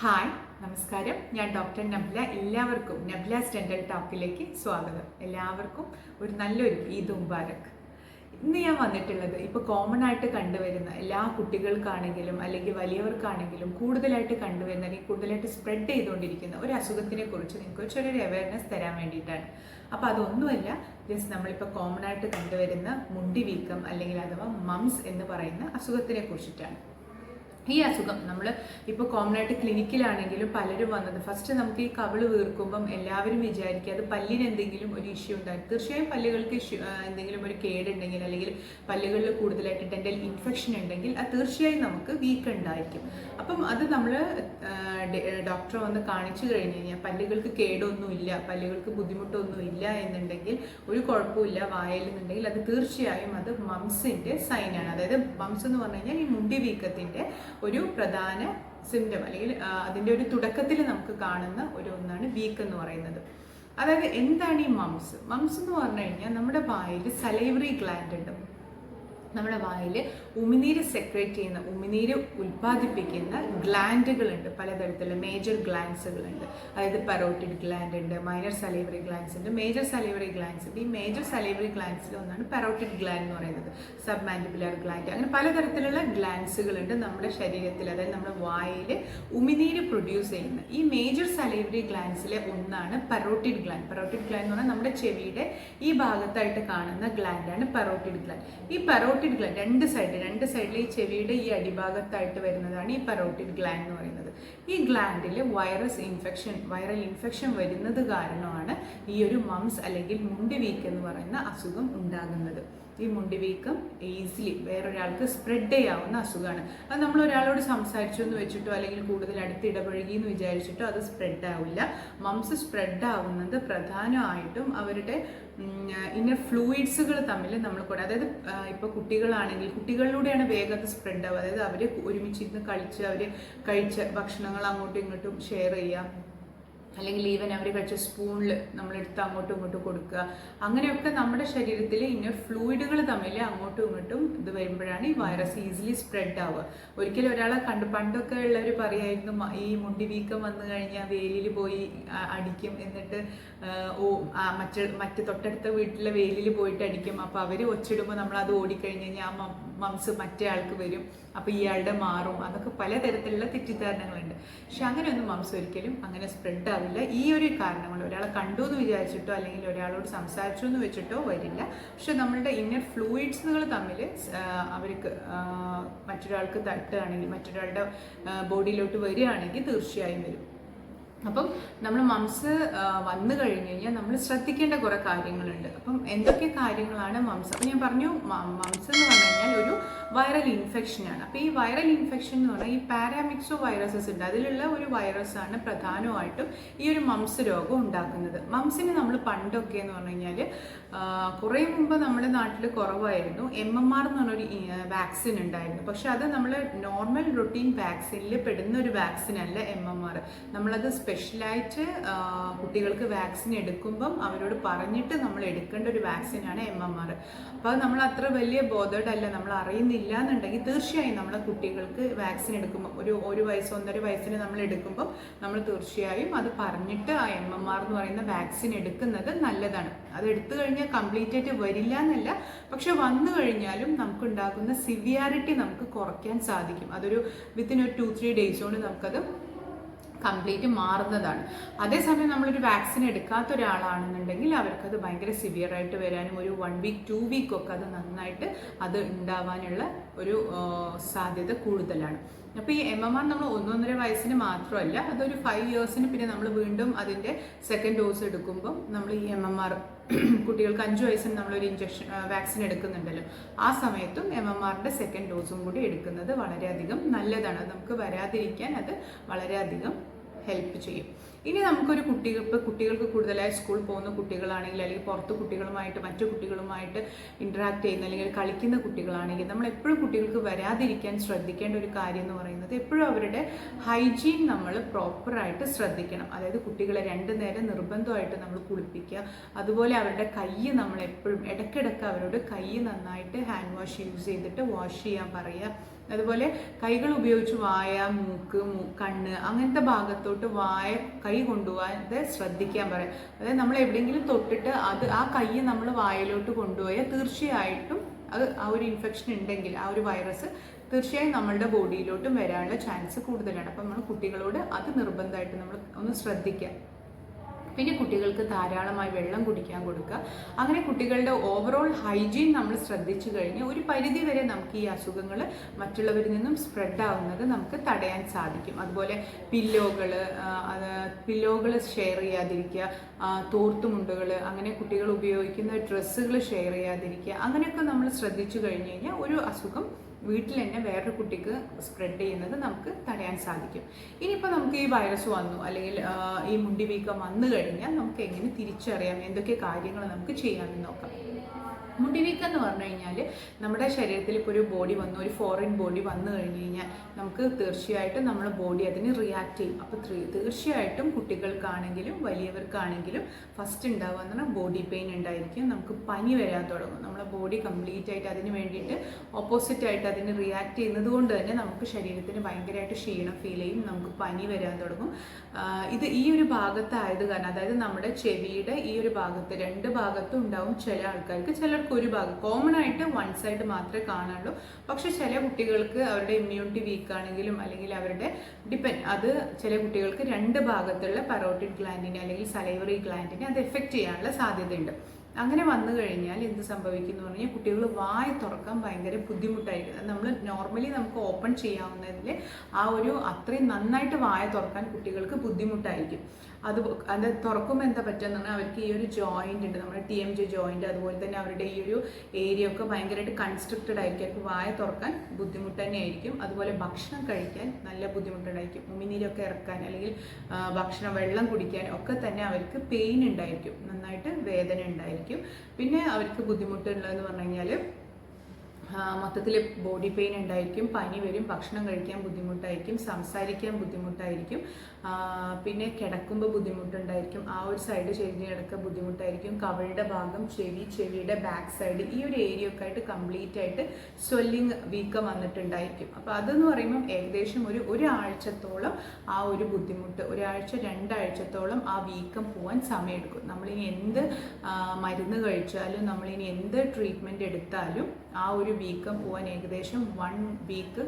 Hi നമസ്കാരം. ഞാൻ doctor നബ്ല. എല്ലാവർക്കും നബ്ല ഡെന്റൽ ടോക്കിലേക്ക് സ്വാഗതം. എല്ലാവർക്കും ഒരു നല്ലൊരു ഈദ് മുബാരക്. ഇന്ന് ഞാൻ വന്നിട്ടുള്ളത് ഇപ്പോൾ കോമൺ ആയിട്ട് കണ്ടുവരുന്ന എല്ലാ കുട്ടികൾക്കാണെങ്കിലും അല്ലെങ്കിൽ വലിയവർക്കാണെങ്കിലും കൂടുതലായിട്ട് കണ്ടുവരുന്ന അല്ലെങ്കിൽ കൂടുതലായിട്ട് സ്പ്രെഡ് ചെയ്തുകൊണ്ടിരിക്കുന്ന ഒരു അസുഖത്തിനെ കുറിച്ച് നിങ്ങൾക്ക് ചെറിയൊരു അവയർനെസ് തരാൻ വേണ്ടിയിട്ടാണ്. അപ്പോൾ അതൊന്നുമല്ല ജസ്റ്റ് നമ്മളിപ്പോൾ കോമൺ ആയിട്ട് കണ്ടുവരുന്ന മുണ്ടി വീക്കം അല്ലെങ്കിൽ അഥവാ മംസ് എന്ന് പറയുന്ന അസുഖത്തിനെ കുറിച്ചിട്ടാണ്. ഈ അസുഖം നമ്മൾ ഇപ്പോൾ കോമൺ ആയിട്ട് ക്ലിനിക്കിലാണെങ്കിലും പലരും വന്നത്. ഫസ്റ്റ് നമുക്ക് ഈ കവിൾ വീർക്കുമ്പം എല്ലാവരും വിചാരിക്കുക അത് പല്ലിന് എന്തെങ്കിലും ഒരു ഇഷ്യൂ ഉണ്ടാകും. തീർച്ചയായും പല്ലുകൾക്ക് ഇഷ്യൂ എന്തെങ്കിലും ഒരു കേടുണ്ടെങ്കിൽ അല്ലെങ്കിൽ പല്ലുകളിൽ കൂടുതലായിട്ട് ഡെന്റൽ ഇൻഫെക്ഷൻ ഉണ്ടെങ്കിൽ അത് തീർച്ചയായും നമുക്ക് വീക്ക് ഉണ്ടായിരിക്കും. അപ്പം അത് നമ്മൾ ഡോക്ടറെ വന്ന് കാണിച്ചു കഴിഞ്ഞ് കഴിഞ്ഞാൽ പല്ലുകൾക്ക് കേടൊന്നുമില്ല പല്ലുകൾക്ക് ബുദ്ധിമുട്ടൊന്നുമില്ല എന്നുണ്ടെങ്കിൽ ഒരു കുഴപ്പമില്ല വായലെന്നുണ്ടെങ്കിൽ അത് തീർച്ചയായും അത് മംസിന്റെ സൈനാണ് അതായത് മംസ് എന്ന് പറഞ്ഞു കഴിഞ്ഞാൽ ഈ മുണ്ടി വീക്കത്തിന്റെ ഒരു പ്രധാന സിംറ്റം അല്ലെങ്കിൽ അതിന്റെ ഒരു തുടക്കത്തിൽ നമുക്ക് കാണുന്ന ഒരു ഒന്നാണ് വീക്ക് എന്ന് പറയുന്നത്. അതായത് എന്താണ് ഈ മംസ് മംസ് എന്ന് പറഞ്ഞു കഴിഞ്ഞാൽ നമ്മുടെ വായിൽ സലൈവറി ഗ്ലാൻഡ് ഉണ്ട്. നമ്മുടെ വായിൽ ഉമിനീര് സെക്രേറ്റ് ചെയ്യുന്ന ഉമിനീര് ഉൽപ്പാദിപ്പിക്കുന്ന ഗ്ലാൻഡുകളുണ്ട് പലതരത്തിലുള്ള മേജർ ഗ്ലാൻസുകളുണ്ട് അതായത് പരോട്ടിഡ് ഗ്ലാൻഡ് ഉണ്ട് മൈനർ സലൈവറി ഗ്ലാൻസ് ഉണ്ട് മേജർ സലൈവറി ഗ്ലാൻസ് ഉണ്ട്. ഈ മേജർ സലൈവറി ഗ്ലാൻസിൽ ഒന്നാണ് പരോട്ടിഡ് ഗ്ലാൻഡ് എന്ന് പറയുന്നത്. സബ് മാൻഡിബുലർ ഗ്ലാൻഡ് അങ്ങനെ പലതരത്തിലുള്ള ഗ്ലാൻസുകളുണ്ട് നമ്മുടെ ശരീരത്തിൽ. അതായത് നമ്മുടെ വായിൽ ഉമിനീര് പ്രൊഡ്യൂസ് ചെയ്യുന്ന. ഈ മേജർ സലൈവറി ഗ്ലാൻസിലെ ഒന്നാണ് പരോട്ടിഡ് ഗ്ലാൻഡ് പരോട്ടിഡ് ഗ്ലാൻഡ് എന്ന് പറഞ്ഞാൽ നമ്മുടെ ചെവിയുടെ ഈ ഭാഗത്തായിട്ട് കാണുന്ന ഗ്ലാൻഡാണ് പരോട്ടിഡ് ഗ്ലാൻഡ് ഈ പരോട്ടിഡ് ഗ്ലാൻഡ് രണ്ട് സൈഡ് രണ്ട് സൈഡിൽ ഈ ചെവിയുടെ ഈ അടിഭാഗത്തായിട്ട് വരുന്നതാണ് ഈ പരോട്ടിഡ് ഗ്ലാൻഡ് എന്ന് പറയുന്നത്. ഈ ഗ്ലാൻഡിൽ വൈറസ് ഇൻഫെക്ഷൻ വൈറൽ ഇൻഫെക്ഷൻ വരുന്നത് കാരണമാണ് ഈ ഒരു മംസ് അല്ലെങ്കിൽ മുണ്ടി വീക്ക് എന്ന് പറയുന്ന അസുഖം ഉണ്ടാകുന്നത്. ഈ മുണ്ടി വീക്കം ഈസിലി വേറൊരാൾക്ക് സ്പ്രെഡ് ചെയ്യാവുന്ന അസുഖമാണ്. അത് നമ്മൾ ഒരാളോട് സംസാരിച്ചു എന്ന് വെച്ചിട്ടോ അല്ലെങ്കിൽ കൂടുതൽ അടുത്ത് ഇടപഴകി എന്ന് വിചാരിച്ചിട്ടോ അത് സ്പ്രെഡ് ആവില്ല. മംസ് സ്പ്രെഡ് ആവുന്നത് പ്രധാനമായിട്ടും അവരുടെ ഇന്ന ഫ്ലൂയിഡ്സുകൾ തമ്മിൽ നമ്മൾ കൂടെ അതായത് ഇപ്പോൾ കുട്ടികളാണെങ്കിൽ കുട്ടികളിലൂടെയാണ് വേഗത്തിൽ സ്പ്രെഡ് ആവുക. അതായത് അവർ ഒരുമിച്ചിരുന്ന് കളിച്ച് അവർ കഴിച്ച ഭക്ഷണങ്ങൾ അങ്ങോട്ടും ഇങ്ങോട്ടും ഷെയർ ചെയ്യുക. അല്ലെങ്കിൽ ഈവൻ അവർ കഴിച്ച സ്പൂണിൽ നമ്മളെടുത്ത് അങ്ങോട്ടും ഇങ്ങോട്ടും കൊടുക്കുക. അങ്ങനെയൊക്കെ നമ്മുടെ ശരീരത്തിൽ ഇന്ന ഫ്ലൂയിഡുകൾ തമ്മിൽ അങ്ങോട്ടും ഇങ്ങോട്ടും ഇത് വരുമ്പോഴാണ് ഈ വൈറസ് ഈസിലി സ്പ്രെഡ് ആവുക. ഒരിക്കലും ഒരാളെ കണ്ട് പണ്ടൊക്കെ ഉള്ളവർ പറയായിരുന്നു "മ- ഈ മുണ്ടി വീക്കം വന്നു കഴിഞ്ഞാൽ വേലിയിൽ പോയി അടിക്കും എന്നിട്ട് ഓ മറ്റ് മറ്റ് തൊട്ടടുത്ത വീട്ടിലെ വേലിയിൽ പോയിട്ട് അടിക്കും. അപ്പോൾ അവർ ഒച്ചിടുമ്പോൾ നമ്മൾ അത് ഓടിക്കഴിഞ്ഞ് കഴിഞ്ഞാൽ ആ മംസ് മറ്റേ ആൾക്ക് വരും. അപ്പോൾ ഇയാളുടെ മാറും. അതൊക്കെ പലതരത്തിലുള്ള തെറ്റിദ്ധാരണകളുണ്ട്. പക്ഷെ അങ്ങനെയൊന്നും മംസ് ഒരിക്കലും അങ്ങനെ സ്പ്രെഡ് ആവില്ല. ഈ ഒരു കാരണം കൊണ്ട് ഒരാളെ കണ്ടു എന്ന് വിചാരിച്ചിട്ടോ അല്ലെങ്കിൽ ഒരാളോട് സംസാരിച്ചു എന്ന് വെച്ചിട്ടോ വരില്ല. പക്ഷെ നമ്മളുടെ ഇന്നർ ഫ്ലൂയിഡ്സുകൾ തമ്മിൽ അവർക്ക് മറ്റൊരാൾക്ക് തട്ടുകയാണെങ്കിൽ മറ്റൊരാളുടെ ബോഡിയിലോട്ട് വരികയാണെങ്കിൽ തീർച്ചയായും വരും. അപ്പം നമ്മൾ മംസ് വന്നു കഴിഞ്ഞ് കഴിഞ്ഞാൽ നമ്മൾ ശ്രദ്ധിക്കേണ്ട കുറേ കാര്യങ്ങളുണ്ട്. അപ്പം എന്തൊക്കെ കാര്യങ്ങളാണ് മംസ്? അപ്പം ഞാൻ പറഞ്ഞു മംസ് എന്ന് പറഞ്ഞു കഴിഞ്ഞാൽ ഒരു വൈറൽ ഇൻഫെക്ഷനാണ് അപ്പോൾ ഈ വൈറൽ ഇൻഫെക്ഷൻ എന്ന് പറഞ്ഞാൽ ഈ പാരാമിക്സോ വൈറസസ് ഉണ്ട്. അതിലുള്ള ഒരു വൈറസാണ് പ്രധാനമായിട്ടും ഈ ഒരു മംസ് രോഗം ഉണ്ടാക്കുന്നത്. മംസിന് നമ്മൾ പണ്ടൊക്കെ എന്ന് പറഞ്ഞു കഴിഞ്ഞാൽ കുറേ മുമ്പ് നമ്മുടെ നാട്ടിൽ കുറവായിരുന്നു. എം എം ആർ എന്ന് പറഞ്ഞൊരു വാക്സിൻ ഉണ്ടായിരുന്നു. പക്ഷെ അത് നമ്മൾ നോർമൽ റൊട്ടീൻ വാക്സിനിൽ പെടുന്ന ഒരു വാക്സിൻ അല്ല എം എം ആർ നമ്മളത് സ്പെഷ്യലായിട്ട് കുട്ടികൾക്ക് വാക്സിൻ എടുക്കുമ്പം അവരോട് പറഞ്ഞിട്ട് നമ്മൾ എടുക്കേണ്ട ഒരു വാക്സിനാണ് എം എം ആർ അപ്പോൾ നമ്മൾ അത്ര വലിയ ബോധേഡ് അല്ല. നമ്മൾ അറിയുന്നില്ല എന്നുണ്ടെങ്കിൽ തീർച്ചയായും നമ്മളെ കുട്ടികൾക്ക് വാക്സിൻ എടുക്കുമ്പോൾ ഒരു ഒരു വയസ്സ് ഒന്നര വയസ്സിന് നമ്മൾ എടുക്കുമ്പോൾ നമ്മൾ തീർച്ചയായും അത് പറഞ്ഞിട്ട് ആ എം എം ആർ എന്ന് പറയുന്ന വാക്സിൻ എടുക്കുന്നത് നല്ലതാണ്. അത് എടുത്തു കഴിഞ്ഞാൽ കംപ്ലീറ്റ് ആയിട്ട് വരില്ല എന്നല്ല. പക്ഷെ വന്നു കഴിഞ്ഞാലും നമുക്കുണ്ടാകുന്ന സിവിയാരിറ്റി നമുക്ക് കുറയ്ക്കാൻ സാധിക്കും. അതൊരു വിത്തിൻ ഒരു ടു ത്രീ ഡേയ്സ് കൊണ്ട് നമുക്കത് കംപ്ലീറ്റ് മാറുന്നതാണ്. അതേസമയം നമ്മളൊരു വാക്സിൻ എടുക്കാത്ത ഒരാളാണെന്നുണ്ടെങ്കിൽ അവർക്കത് ഭയങ്കര സിവിയറായിട്ട് വരാനും ഒരു വൺ വീക്ക് ടു വീക്ക് ഒക്കെ അത് നന്നായിട്ട് അത് ഉണ്ടാവാനുള്ള ഒരു സാധ്യത കൂടുതലാണ്. അപ്പോൾ ഈ എം എം ആർ നമ്മൾ ഒന്നൊന്നര വയസ്സിന് മാത്രമല്ല അതൊരു ഫൈവ് ഇയേഴ്സിന് പിന്നെ നമ്മൾ വീണ്ടും അതിന്റെ സെക്കൻഡ് ഡോസ് എടുക്കുമ്പോൾ നമ്മൾ ഈ എം എം ആർ കുട്ടികൾക്ക് അഞ്ച് വയസ്സിന് നമ്മളൊരു ഇഞ്ചക്ഷൻ വാക്സിൻ എടുക്കുന്നുണ്ടല്ലോ. ആ സമയത്തും എം എം ആറിന്റെ സെക്കൻഡ് ഡോസും കൂടി എടുക്കുന്നത് വളരെയധികം നല്ലതാണ്. നമുക്ക് വരാതിരിക്കാൻ അത് വളരെയധികം ഹെൽപ്പ് ചെയ്യും. ഇനി നമുക്കൊരു കുട്ടികൾ ഇപ്പോൾ കുട്ടികൾക്ക് കൂടുതലായി സ്കൂൾ പോകുന്ന കുട്ടികളാണെങ്കിൽ അല്ലെങ്കിൽ പുറത്ത് കുട്ടികളുമായിട്ട് മറ്റു കുട്ടികളുമായിട്ട് ഇൻട്രാക്ട് ചെയ്യുന്ന അല്ലെങ്കിൽ കളിക്കുന്ന കുട്ടികളാണെങ്കിൽ നമ്മൾ എപ്പോഴും കുട്ടികൾക്ക് വരാതിരിക്കാൻ ശ്രദ്ധിക്കേണ്ട ഒരു കാര്യം എന്ന് പറയുന്നത് എപ്പോഴും അവരുടെ ഹൈജീൻ നമ്മൾ പ്രോപ്പറായിട്ട് ശ്രദ്ധിക്കണം. അതായത് കുട്ടികളെ രണ്ട് നേരം നിർബന്ധമായിട്ട് നമ്മൾ കുളിപ്പിക്കുക. അതുപോലെ അവരുടെ കൈ നമ്മൾ എപ്പോഴും ഇടയ്ക്കിടയ്ക്ക് അവരോട് കൈ നന്നായിട്ട് ഹാൻഡ് വാഷ് യൂസ് ചെയ്തിട്ട് വാഷ് ചെയ്യാൻ പറയുക. അതുപോലെ കൈകൾ ഉപയോഗിച്ച് വായ മൂക്ക് കണ്ണ് അങ്ങനത്തെ ഭാഗത്തോട്ട് വായ കൈ കൊണ്ടുപോകാതെ ശ്രദ്ധിക്കാൻ പറയാം. അതായത് നമ്മൾ എവിടെയെങ്കിലും തൊട്ടിട്ട് അത് ആ കൈ നമ്മൾ വായലോട്ട് കൊണ്ടുപോയാൽ തീർച്ചയായിട്ടും അത് ആ ഒരു ഇൻഫെക്ഷൻ ഉണ്ടെങ്കിൽ ആ ഒരു വൈറസ് തീർച്ചയായും നമ്മളുടെ ബോഡിയിലോട്ടും വരാനുള്ള ചാൻസ് കൂടുതലാണ്. അപ്പം നമ്മൾ കുട്ടികളോട് അത് നിർബന്ധമായിട്ട് നമ്മൾ ഒന്ന് ശ്രദ്ധിക്കുക. പിന്നെ കുട്ടികൾക്ക് ധാരാളമായി വെള്ളം കുടിക്കാൻ കൊടുക്കുക. അങ്ങനെ കുട്ടികളുടെ ഓവറോൾ ഹൈജീൻ നമ്മൾ ശ്രദ്ധിച്ചു കഴിഞ്ഞാൽ ഒരു പരിധി വരെ നമുക്ക് ഈ അസുഖങ്ങൾ മറ്റുള്ളവരിൽ നിന്നും സ്പ്രെഡ് ആവുന്നത് നമുക്ക് തടയാൻ സാധിക്കും. അതുപോലെ പില്ലോകൾ പില്ലോകൾ ഷെയർ ചെയ്യാതിരിക്കുക തോർത്തുമുണ്ടുകൾ അങ്ങനെ കുട്ടികൾ ഉപയോഗിക്കുന്ന ഡ്രസ്സുകൾ ഷെയർ ചെയ്യാതിരിക്കുക അങ്ങനെയൊക്കെ നമ്മൾ ശ്രദ്ധിച്ചു കഴിഞ്ഞ് കഴിഞ്ഞാൽ ഒരു അസുഖം വീട്ടിൽ തന്നെ വേറൊരു കുട്ടിക്ക് സ്പ്രെഡ് ചെയ്യുന്നത് നമുക്ക് തടയാൻ സാധിക്കും. ഇനിയിപ്പോൾ നമുക്ക് ഈ വൈറസ് വന്നു അല്ലെങ്കിൽ ഈ മുണ്ടി വീക്കം വന്നു കഴിഞ്ഞാൽ നമുക്ക് എങ്ങനെ തിരിച്ചറിയാം? എന്തൊക്കെ കാര്യങ്ങൾ നമുക്ക് ചെയ്യാമെന്ന് നോക്കാം. മുടിവീക്കം എന്ന് പറഞ്ഞു കഴിഞ്ഞാൽ നമ്മുടെ ശരീരത്തിൽ ഇപ്പോൾ ഒരു ബോഡി വന്നു ഒരു ഫോറിൻ ബോഡി വന്നു കഴിഞ്ഞ് കഴിഞ്ഞാൽ നമുക്ക് തീർച്ചയായിട്ടും നമ്മുടെ ബോഡി അതിന് റിയാക്ട് ചെയ്യും. അപ്പോൾ തീർച്ചയായിട്ടും കുട്ടികൾക്കാണെങ്കിലും വലിയവർക്കാണെങ്കിലും ഫസ്റ്റ് ഉണ്ടാവുക എന്ന് പറഞ്ഞാൽ ബോഡി പെയിൻ ഉണ്ടായിരിക്കും. നമുക്ക് പനി വരാൻ തുടങ്ങും. നമ്മുടെ ബോഡി കംപ്ലീറ്റ് ആയിട്ട് അതിന് വേണ്ടിയിട്ട് ഓപ്പോസിറ്റ് ആയിട്ട് അതിന് റിയാക്ട് ചെയ്യുന്നത് കൊണ്ട് തന്നെ നമുക്ക് ശരീരത്തിന് ഭയങ്കരമായിട്ട് ക്ഷീണം ഫീൽ ചെയ്യും. നമുക്ക് പനി വരാൻ തുടങ്ങും. ഇത് ഈ ഒരു ഭാഗത്തായത് കാരണം അതായത് നമ്മുടെ ചെവിയുടെ ഈ ഒരു ഭാഗത്ത് രണ്ട് ഭാഗത്തും ഉണ്ടാവും ചില ആൾക്കാർക്ക്. ചിലർക്ക് ഒരു ഭാഗം. കോമൺ ആയിട്ട് വൺ സൈഡ് മാത്രമേ കാണുള്ളൂ പക്ഷെ ചില കുട്ടികൾക്ക് അവരുടെ ഇമ്മ്യൂണിറ്റി വീക്ക് ആണെങ്കിലും അല്ലെങ്കിൽ അവരുടെ ഡിപ്പെൻഡ് അത് ചില കുട്ടികൾക്ക് രണ്ട് ഭാഗത്തുള്ള പരോട്ടിഡ് ഗ്ലാൻഡിനെ അല്ലെങ്കിൽ സലൈവറി ഗ്ലാൻഡിനെ അത് എഫക്റ്റ് ചെയ്യാനുള്ള സാധ്യതയുണ്ട്. അങ്ങനെ വന്നു കഴിഞ്ഞാൽ എന്ത് സംഭവിക്കും എന്ന് പറഞ്ഞാൽ കുട്ടികൾ വായ തുറക്കാൻ ഭയങ്കര ബുദ്ധിമുട്ടായിരിക്കും. നമ്മൾ നോർമലി നമുക്ക് ഓപ്പൺ ചെയ്യാവുന്നതിൽ ആ ഒരു അത്രയും നന്നായിട്ട് വായ തുറക്കാൻ കുട്ടികൾക്ക് ബുദ്ധിമുട്ടായിരിക്കും. അത് അത് തുറക്കുമ്പോൾ എന്താ പറ്റുക പറഞ്ഞാൽ അവർക്ക് ഈ ഒരു ജോയിന്റ് ഉണ്ട്. നമ്മുടെ ടി എം ജി ജോയിന്റ് അതുപോലെ തന്നെ അവരുടെ ഈ ഒരു ഏരിയ ഒക്കെ ഭയങ്കരമായിട്ട് കൺസ്ട്രക്റ്റഡ് ആയിരിക്കും. അവർക്ക് വായ തുറക്കാൻ ബുദ്ധിമുട്ട് തന്നെയായിരിക്കും അതുപോലെ ഭക്ഷണം കഴിക്കാൻ നല്ല ബുദ്ധിമുട്ടുണ്ടായിരിക്കും. ഉമിനീരൊക്കെ ഇറക്കാൻ അല്ലെങ്കിൽ ഭക്ഷണം വെള്ളം കുടിക്കാൻ ഒക്കെ തന്നെ അവർക്ക് പെയിൻ ഉണ്ടായിരിക്കും. നന്നായിട്ട് വേദന ഉണ്ടായിരിക്കും. പിന്നെ അവർക്ക് ബുദ്ധിമുട്ടുള്ളതെന്ന് പറഞ്ഞു കഴിഞ്ഞാൽ മൊത്തത്തിൽ ബോഡി പെയിൻ ഉണ്ടായിരിക്കും പനി വരും ഭക്ഷണം കഴിക്കാൻ ബുദ്ധിമുട്ടായിരിക്കും സംസാരിക്കാൻ ബുദ്ധിമുട്ടായിരിക്കും പിന്നെ കിടക്കുമ്പോൾ ബുദ്ധിമുട്ടുണ്ടായിരിക്കും ആ ഒരു സൈഡ് ചെരിഞ്ഞ് കിടക്കുക ബുദ്ധിമുട്ടായിരിക്കും കവളുടെ ഭാഗം ചെവി ചെവിയുടെ ബാക്ക് സൈഡ് ഈ ഒരു ഏരിയ ഒക്കെ ആയിട്ട് കംപ്ലീറ്റ് ആയിട്ട് സ്വെല്ലിങ് വീക്കം വന്നിട്ടുണ്ടായിരിക്കും. അപ്പോൾ അതെന്ന് പറയുമ്പം ഏകദേശം ഒരു ഒരാഴ്ചത്തോളം ആ ഒരു ബുദ്ധിമുട്ട് ഒരാഴ്ച രണ്ടാഴ്ചത്തോളം ആ വീക്കം പോകാൻ സമയമെടുക്കും. നമ്മളിനി എന്ത് മരുന്ന് കഴിച്ചാലും നമ്മളിനി എന്ത് ട്രീറ്റ്മെന്റ് എടുത്താലും ആ ഒരു വീക്കം പോകാൻ ഏകദേശം വൺ വീക്ക്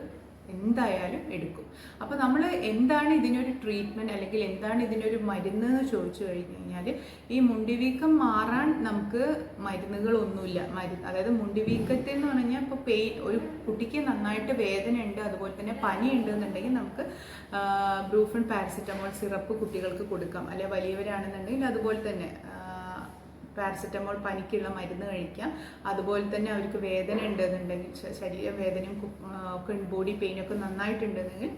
എന്തായാലും എടുക്കും. അപ്പോൾ നമ്മൾ എന്താണ് ഇതിനൊരു ട്രീറ്റ്മെന്റ് അല്ലെങ്കിൽ എന്താണ് ഇതിനൊരു മരുന്ന് എന്ന് ചോദിച്ചു കഴിഞ്ഞ് കഴിഞ്ഞാൽ ഈ മുണ്ടിവീക്കം മാറാൻ നമുക്ക് മരുന്നുകളൊന്നുമില്ല. മരു അതായത് മുണ്ടിവീക്കത്തിൽ എന്ന് പറഞ്ഞാൽ ഇപ്പോൾ പെയിൻ ഒരു കുട്ടിക്ക് നന്നായിട്ട് വേദന ഉണ്ട് അതുപോലെ തന്നെ പനി ഉണ്ട് എന്നുണ്ടെങ്കിൽ നമുക്ക് ബ്രൂഫൻ പാരസിറ്റമോൾ സിറപ്പ് കുട്ടികൾക്ക് കൊടുക്കാം. അല്ലെ വലിയവരാണെന്നുണ്ടെങ്കിൽ അതുപോലെ തന്നെ പാരസെറ്റമോൾ പനിക്കുള്ള മരുന്ന് കഴിക്കാം. അതുപോലെ തന്നെ അവർക്ക് വേദന ഉണ്ടെന്നുണ്ടെങ്കിൽ ശരീരവേദനയും ഒക്കെ ബോഡി പെയിനൊക്കെ നന്നായിട്ടുണ്ടെന്നുണ്ടെങ്കിൽ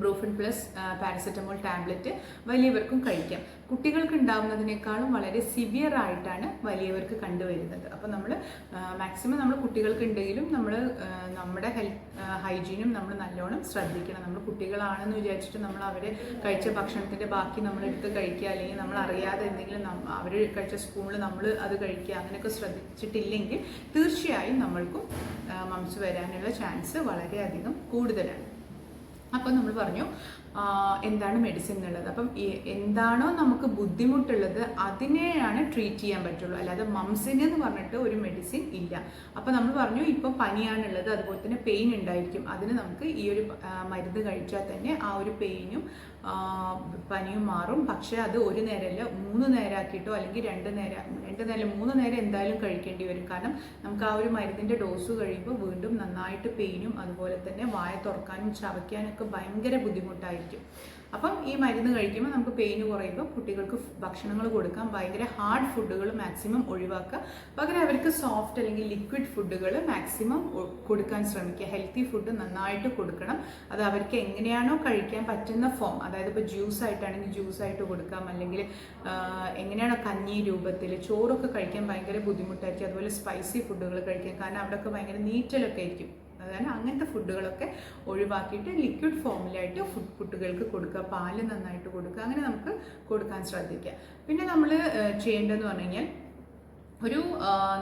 ബ്രൂഫിൻ പ്ലസ് പാരസെറ്റമോൾ ടാബ്ലറ്റ് വലിയവർക്കും കഴിക്കാം. കുട്ടികൾക്ക് ഉണ്ടാകുന്നതിനേക്കാളും വളരെ സിവിയർ ആയിട്ടാണ് വലിയവർക്ക് കണ്ടുവരുന്നത്. അപ്പോൾ നമ്മൾ മാക്സിമം നമ്മൾ കുട്ടികൾക്ക് ഉണ്ടെങ്കിലും നമ്മൾ നമ്മുടെ ഹെൽത്ത് ഹൈജീനും നമ്മൾ നല്ലോണം ശ്രദ്ധിക്കണം. നമ്മൾ കുട്ടികളാണെന്ന് വിചാരിച്ചിട്ട് നമ്മൾ അവർ കഴിച്ച ഭക്ഷണത്തിന്റെ ബാക്കി നമ്മൾ എടുത്ത് കഴിക്കുക അല്ലെങ്കിൽ നമ്മൾ അറിയാതെ എന്തെങ്കിലും അവർ കഴിച്ച സ്പൂണിൽ നമ്മൾ അത് കഴിക്കുക അങ്ങനെയൊക്കെ ശ്രദ്ധിച്ചിട്ടില്ലെങ്കിൽ തീർച്ചയായും നമ്മൾക്കും മംസ് വരാനുള്ള ചാൻസ് വളരെയധികം കൂടുതലാണ്. അപ്പോൾ നമ്മൾ പറഞ്ഞു എന്താണ് മെഡിസിൻ എന്നുള്ളത്. അപ്പം എന്താണോ നമുക്ക് ബുദ്ധിമുട്ടുള്ളത് അതിനെയാണ് ട്രീറ്റ് ചെയ്യാൻ പറ്റുള്ളൂ. അല്ലാതെ മംസിന് എന്ന് പറഞ്ഞിട്ട് ഒരു മെഡിസിൻ ഇല്ല. അപ്പം നമ്മൾ പറഞ്ഞു ഇപ്പം പനിയാണുള്ളത് അതുപോലെ തന്നെ പെയിൻ ഉണ്ടായിരിക്കും. അതിന് നമുക്ക് ഈ ഒരു മരുന്ന് കഴിച്ചാൽ തന്നെ ആ ഒരു പെയിനും പനിയും മാറും. പക്ഷേ അത് ഒരു നേരമല്ല മൂന്ന് നേരമാക്കിയിട്ടോ അല്ലെങ്കിൽ രണ്ട് നേരം രണ്ട് നേരം മൂന്ന് നേരം എന്തായാലും കഴിക്കേണ്ടി വരും. കാരണം നമുക്ക് ആ ഒരു മരുന്നിന്റെ ഡോസ് കഴിയുമ്പോൾ വീണ്ടും നന്നായിട്ട് പെയിനും അതുപോലെ തന്നെ വായ തുറക്കാനും ചവയ്ക്കാനൊക്കെ ഭയങ്കര ബുദ്ധിമുട്ടായിരിക്കും. അപ്പം ഈ മരുന്ന് കഴിക്കുമ്പോൾ നമുക്ക് പെയിൻ കുറയുമ്പോൾ കുട്ടികൾക്ക് ഭക്ഷണങ്ങൾ കൊടുക്കാം. ഭയങ്കര ഹാർഡ് ഫുഡുകൾ മാക്സിമം ഒഴിവാക്കുക. പകരം അവർക്ക് സോഫ്റ്റ് അല്ലെങ്കിൽ ലിക്വിഡ് ഫുഡുകൾ മാക്സിമം കൊടുക്കാൻ ശ്രമിക്കുക. ഹെൽത്തി ഫുഡ് നന്നായിട്ട് കൊടുക്കണം. അത് അവർക്ക് എങ്ങനെയാണോ കഴിക്കാൻ പറ്റുന്ന ഫോം അതായത് ഇപ്പോൾ ജ്യൂസ് ആയിട്ടാണെങ്കിൽ ജ്യൂസ് ആയിട്ട് കൊടുക്കാം. അല്ലെങ്കിൽ എങ്ങനെയാണ് കഞ്ഞി രൂപത്തിൽ ചോറൊക്കെ കഴിക്കാൻ ഭയങ്കര ബുദ്ധിമുട്ടായിരിക്കും. അതുപോലെ സ്പൈസി ഫുഡുകൾ കഴിക്കാം കാരണം അവിടെയൊക്കെ ഭയങ്കര നീറ്റലൊക്കെ ആയിരിക്കും. അതായത് അങ്ങനത്തെ ഫുഡുകളൊക്കെ ഒഴിവാക്കിയിട്ട് ലിക്വിഡ് ഫോമിലായിട്ട് ഫുഡ് കുട്ടികൾക്ക് കൊടുക്കുക. പാൽ നന്നായിട്ട് കൊടുക്കുക. അങ്ങനെ നമുക്ക് കൊടുക്കാൻ ശ്രദ്ധിക്കുക. പിന്നെ നമ്മൾ ചെയ്യേണ്ടതെന്ന് പറഞ്ഞു കഴിഞ്ഞാൽ ഒരു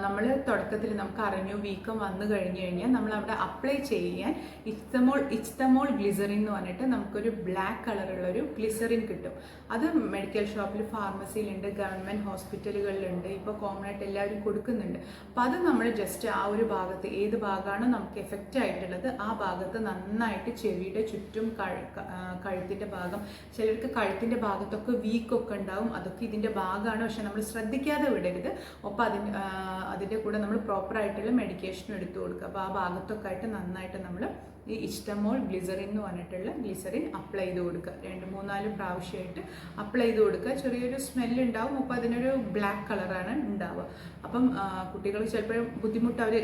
നമ്മൾ തുടക്കത്തിൽ നമുക്ക് അറിഞ്ഞു വീക്കം വന്നു കഴിഞ്ഞു കഴിഞ്ഞാൽ നമ്മൾ അവിടെ അപ്ലൈ ചെയ്യാൻ ഇച്തമോൾ ഇച്തമോൾ ഗ്ലിസറിൻ എന്ന് പറഞ്ഞിട്ട് നമുക്കൊരു ബ്ലാക്ക് കളറുള്ള ഒരു ഗ്ലിസറിൻ കിട്ടും. അത് മെഡിക്കൽ ഷോപ്പിൽ ഫാർമസിയിലുണ്ട് ഗവൺമെന്റ് ഹോസ്പിറ്റലുകളിലുണ്ട് ഇപ്പോൾ കോമൺ ആയിട്ട് എല്ലാവരും കൊടുക്കുന്നുണ്ട്. അപ്പോൾ അത് നമ്മൾ ജസ്റ്റ് ആ ഒരു ഭാഗത്ത് ഏത് ഭാഗമാണോ നമുക്ക് എഫക്റ്റ് ആയിട്ടുള്ളത് ആ ഭാഗത്ത് നന്നായിട്ട് ചെവിയുടെ ചുറ്റും കഴു കഴുത്തിന്റെ ഭാഗം ചിലർക്ക് കഴുത്തിന്റെ ഭാഗത്തൊക്കെ വീക്കൊക്കെ ഉണ്ടാവും അതൊക്കെ ഇതിന്റെ ഭാഗമാണ് പക്ഷെ നമ്മൾ ശ്രദ്ധിക്കാതെ വിടരുത്. ഒപ്പം ആ, അതിന്റെ കൂടെ നമ്മൾ പ്രോപ്പറായിട്ടുള്ള മെഡിക്കേഷനും എടുത്തു കൊടുക്കുക. അപ്പോൾ ആ ഭാഗത്തൊക്കെ ആയിട്ട് നന്നായിട്ട് നമ്മൾ ഈ ഇഷ്ടമോൾ ഗ്ലിസറിൻ എന്ന് പറഞ്ഞിട്ടുള്ള ഗ്ലിസറിൻ അപ്ലൈ ചെയ്ത് കൊടുക്കുക. രണ്ട് മൂന്നാൽ പ്രാവശ്യമായിട്ട് അപ്ലൈ ചെയ്ത് കൊടുക്കുക. ചെറിയൊരു സ്മെല്ല് ഉണ്ടാവും. അപ്പോൾ അതിനൊരു ബ്ലാക്ക് കളറാണ് ഉണ്ടാവുക. അപ്പം കുട്ടികൾ ചിലപ്പോൾ ബുദ്ധിമുട്ട് അവർ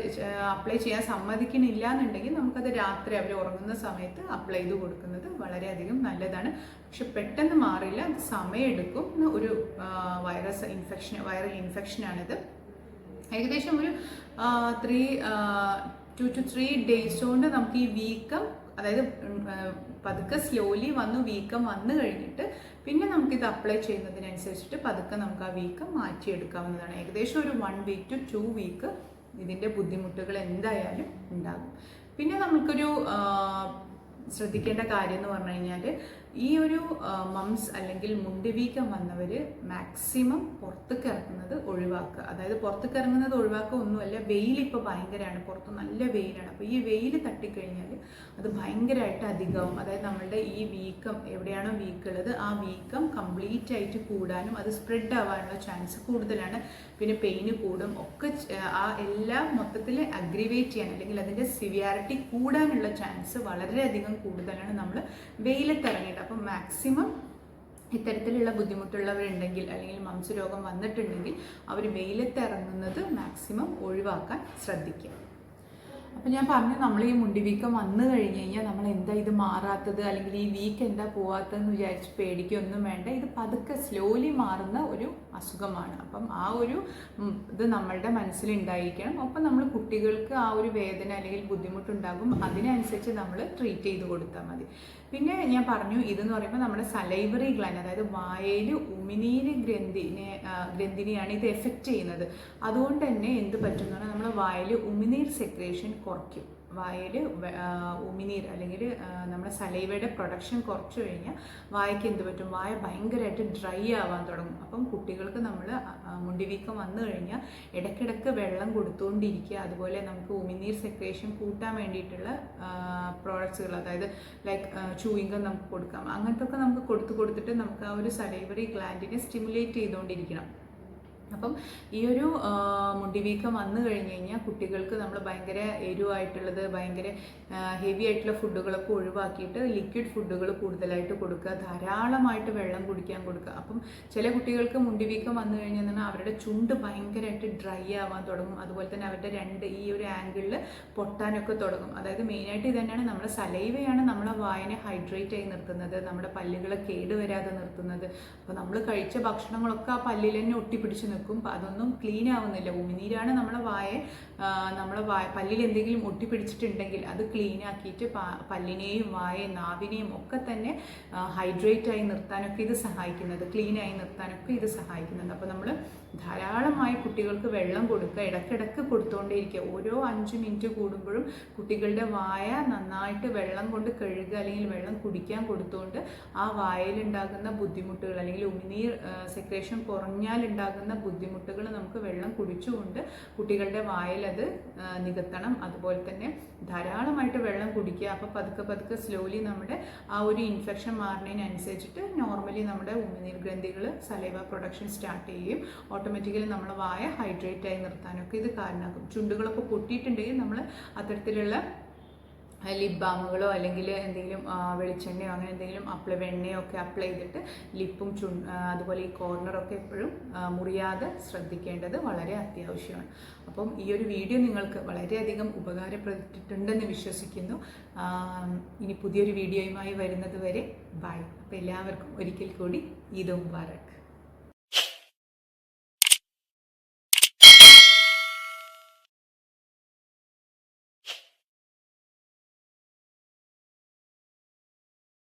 അപ്ലൈ ചെയ്യാൻ സമ്മതിക്കണില്ല എന്നുണ്ടെങ്കിൽ നമുക്കത് രാത്രി അവർ ഉറങ്ങുന്ന സമയത്ത് അപ്ലൈ ചെയ്ത് കൊടുക്കുന്നത് വളരെയധികം നല്ലതാണ്. പക്ഷെ പെട്ടെന്ന് മാറില്ല. സമയമെടുക്കും ഒരു വൈറസ് ഇൻഫെക്ഷൻ വൈറൽ ഇൻഫെക്ഷനാണിത് ഏകദേശം ഒരു three two to three days കൊണ്ട് നമുക്ക് ഈ വീക്കം അതായത് പതുക്കെ സ്ലോലി വന്നു വീക്കം വന്നു കഴിഞ്ഞിട്ട് പിന്നെ നമുക്കിത് അപ്ലൈ ചെയ്യുന്നതിനനുസരിച്ചിട്ട് പതുക്കെ നമുക്ക് ആ വീക്കം മാറ്റിയെടുക്കാവുന്നതാണ്. ഏകദേശം ഒരു one week to two week ഇതിന്റെ ബുദ്ധിമുട്ടുകൾ എന്തായാലും ഉണ്ടാകും. പിന്നെ നമുക്കൊരു ശ്രദ്ധിക്കേണ്ട കാര്യം എന്ന് പറഞ്ഞു കഴിഞ്ഞാൽ ഈ ഒരു മംസ് അല്ലെങ്കിൽ മുണ്ടിവീക്കം വന്നവർ മാക്സിമം പുറത്തേക്ക് ഇറങ്ങുന്നത് ഒഴിവാക്കുക. അതായത് പുറത്തേക്ക് ഇറങ്ങുന്നത് ഒഴിവാക്കുക ഒന്നുമല്ല വെയിൽ ഇപ്പോൾ ഭയങ്കരമാണ്. പുറത്ത് നല്ല വെയിലാണ്. അപ്പോൾ ഈ വെയിൽ തട്ടിക്കഴിഞ്ഞാൽ അത് ഭയങ്കരമായിട്ട് അധികവും അതായത് നമ്മളുടെ ഈ വീക്കം എവിടെയാണോ വീക്കുള്ളത് ആ വീക്കം കംപ്ലീറ്റ് ആയിട്ട് കൂടാനും അത് സ്പ്രെഡ് ആവാനുള്ള ചാൻസ് കൂടുതലാണ്. പിന്നെ പെയിന് കൂടും. ഒക്കെ ആ എല്ലാം മൊത്തത്തിൽ അഗ്രിവേറ്റ് ചെയ്യാൻ അല്ലെങ്കിൽ അതിന്റെ സിവിയാരിറ്റി കൂടാനുള്ള ചാൻസ് വളരെയധികം കൂടുതലാണ് നമ്മൾ വെയിലത്ത് ഇറങ്ങിയിട്ട് അപ്പം മാക്സിമം ഇത്തരത്തിലുള്ള ബുദ്ധിമുട്ടുള്ളവരുണ്ടെങ്കിൽ അല്ലെങ്കിൽ മംസ രോഗം വന്നിട്ടുണ്ടെങ്കിൽ അവർ വെയിലത്ത് ഇറങ്ങുന്നത് മാക്സിമം ഒഴിവാക്കാൻ ശ്രദ്ധിക്കുക. അപ്പം ഞാൻ പറഞ്ഞു നമ്മൾ ഈ മുണ്ടി വീക്കം വന്നു കഴിഞ്ഞ് കഴിഞ്ഞാൽ നമ്മൾ എന്താ ഇത് മാറാത്തത്? അല്ലെങ്കിൽ ഈ വീക്ക് എന്താ പോവാത്തതെന്ന് വിചാരിച്ച് പേടിക്കൊന്നും വേണ്ട. ഇത് പതുക്കെ സ്ലോലി മാറുന്ന ഒരു അസുഖമാണ്. അപ്പം ആ ഒരു ഇത് നമ്മളുടെ മനസ്സിലുണ്ടായിരിക്കണം. അപ്പം നമ്മൾ കുട്ടികൾക്ക് ആ ഒരു വേദന അല്ലെങ്കിൽ ബുദ്ധിമുട്ടുണ്ടാകും. അതിനനുസരിച്ച് നമ്മൾ ട്രീറ്റ് ചെയ്ത് കൊടുത്താൽ മതി. പിന്നെ ഞാൻ പറഞ്ഞു ഇതെന്ന് പറയുമ്പോൾ നമ്മുടെ സലൈവറി ഗ്ലാൻഡ് അതായത് വായയിൽ ഉമിനീര് ഗ്രന്ഥിനെ ഗ്രന്ഥിനെയാണ് ഇത് എഫക്റ്റ് ചെയ്യുന്നത്. അതുകൊണ്ട് തന്നെ എന്ത് പറ്റും എന്ന് പറഞ്ഞാൽ നമ്മുടെ വായിൽ ഉമിനീർ സെക്രേഷൻ കുറയ്ക്കും. വായിൽ ഉമിനീർ അല്ലെങ്കിൽ നമ്മുടെ സലൈവയുടെ പ്രൊഡക്ഷൻ കുറച്ചു കഴിഞ്ഞാൽ വായയ്ക്ക് എന്ത് പറ്റും? വായ ഭയങ്കരമായിട്ട് ഡ്രൈ ആവാൻ തുടങ്ങും. അപ്പം കുട്ടികൾക്ക് നമ്മൾ മുണ്ടിവീക്കം വന്നു കഴിഞ്ഞാൽ ഇടയ്ക്കിടയ്ക്ക് വെള്ളം കൊടുത്തുകൊണ്ടിരിക്കുക അതുപോലെ നമുക്ക് ഉമിനീർ സെക്രേഷൻ കൂട്ടാൻ വേണ്ടിയിട്ടുള്ള പ്രോഡക്ട്സുകൾ അതായത് ലൈക്ക് ചൂയിങ്കം നമുക്ക് കൊടുക്കാം. അങ്ങനത്തെ ഒക്കെ നമുക്ക് കൊടുത്തു കൊടുത്തിട്ട് നമുക്ക് ആ ഒരു സലൈവറി ഗ്ലാൻഡിനെ സ്റ്റിമുലേറ്റ് ചെയ്തുകൊണ്ടിരിക്കണം അപ്പം ഈ ഒരു മുടി മുണ്ടിവീക്കം വന്നു കഴിഞ്ഞ് കഴിഞ്ഞാൽ കുട്ടികൾക്ക് നമ്മൾ ഭയങ്കര എരിവായിട്ടുള്ളത് ഭയങ്കര ഹെവി ആയിട്ടുള്ള ഫുഡുകളൊക്കെ ഒഴിവാക്കിയിട്ട് ലിക്വിഡ് ഫുഡുകൾ കൂടുതലായിട്ട് കൊടുക്കുക ധാരാളമായിട്ട് വെള്ളം കുടിക്കാൻ കൊടുക്കുക. അപ്പം ചില കുട്ടികൾക്ക് മുണ്ടിവീക്കം വന്നു കഴിഞ്ഞാൽ തന്നെ അവരുടെ ചുണ്ട് ഭയങ്കരമായിട്ട് ഡ്രൈ ആവാൻ തുടങ്ങും. അതുപോലെ തന്നെ അവരുടെ രണ്ട് ഈ ഒരു ആംഗിളിൽ പൊട്ടാനൊക്കെ തുടങ്ങും. അതായത് മെയിനായിട്ട് ഇത് തന്നെയാണ് നമ്മുടെ സലൈവയാണ് നമ്മളെ വായനെ ഹൈഡ്രേറ്റ് ആയി നിർത്തുന്നത് നമ്മുടെ പല്ലുകളെ കേടുവരാതെ നിർത്തുന്നത്. അപ്പോൾ നമ്മൾ കഴിച്ച ഭക്ഷണങ്ങളൊക്കെ ആ പല്ലിൽ തന്നെ ഒട്ടിപ്പിടിച്ച് നിൽക്കും. അതൊന്നും ക്ലീൻ ആവുന്നില്ല. ഉമിനീരാണ് നമ്മളെ വായ നമ്മളെ വായ പല്ലിൽ എന്തെങ്കിലും ഒട്ടിപ്പിടിച്ചിട്ടുണ്ടെങ്കിൽ അത് ക്ലീൻ ആക്കിയിട്ട് പല്ലിനെയും വായയും നാവിനെയും ഒക്കെ തന്നെ ഹൈഡ്രേറ്റ് ആയി നിർത്താനൊക്കെ ഇത് സഹായിക്കുന്നത് ക്ലീൻ ആയി നിർത്താനൊക്കെ ഇത് സഹായിക്കുന്നുണ്ട് അപ്പോൾ നമ്മൾ ധാരാളമായി കുട്ടികൾക്ക് വെള്ളം കൊടുക്കുക ഇടക്കിടക്ക് കൊടുത്തുകൊണ്ടേയിരിക്കുക ഓരോ അഞ്ച് മിനിറ്റ് കൂടുമ്പോഴും കുട്ടികളുടെ വായ നന്നായിട്ട് വെള്ളം കൊണ്ട് കഴുകുക അല്ലെങ്കിൽ വെള്ളം കുടിക്കാൻ കൊടുത്തുകൊണ്ട് ആ വായയിലുണ്ടാകുന്ന ബുദ്ധിമുട്ടുകൾ അല്ലെങ്കിൽ ഉമിനീർ സെക്രേഷൻ കുറഞ്ഞാൽ ഉണ്ടാകുന്ന ബുദ്ധിമുട്ടുകൾ നമുക്ക് വെള്ളം കുടിച്ചുകൊണ്ട് കുട്ടികളുടെ വായിൽ അത് നികത്തണം. അതുപോലെ തന്നെ ധാരാളമായിട്ട് വെള്ളം കുടിക്കുക. അപ്പോൾ പതുക്കെ പതുക്കെ സ്ലോലി നമ്മുടെ ആ ഒരു ഇൻഫെക്ഷൻ മാറുന്നതിനനുസരിച്ചിട്ട് നോർമലി നമ്മുടെ ഉമിനീർ ഗ്രന്ഥികൾ സലൈവ പ്രൊഡക്ഷൻ സ്റ്റാർട്ട് ചെയ്യുകയും ഓട്ടോമാറ്റിക്കലി നമ്മൾ വായ ഹൈഡ്രേറ്റ് ആയി നിർത്താനൊക്കെ ഇത് കാരണമാകും. ചുണ്ടുകളൊക്കെ പൊട്ടിയിട്ടുണ്ടെങ്കിൽ നമ്മൾ അത്തരത്തിലുള്ള ലിപ് ബാമുകളോ അല്ലെങ്കിൽ എന്തെങ്കിലും വെളിച്ചെണ്ണയോ അങ്ങനെ എന്തെങ്കിലും അപ്ലൈ വെണ്ണയോ ഒക്കെ അപ്ലൈ ചെയ്തിട്ട് ലിപ്പും ചു അതുപോലെ ഈ കോർണറൊക്കെ എപ്പോഴും മുറിയാതെ ശ്രദ്ധിക്കേണ്ടത് വളരെ അത്യാവശ്യമാണ്. അപ്പം ഈ ഒരു വീഡിയോ നിങ്ങൾക്ക് വളരെയധികം ഉപകാരപ്പെട്ടിട്ടുണ്ടെന്ന് വിശ്വസിക്കുന്നു. ഇനി പുതിയൊരു വീഡിയോയുമായി വരുന്നത് വരെ ബൈ അപ്പോൾ എല്ലാവർക്കും ഒരിക്കൽ കൂടി ഈദ് മുബാറക്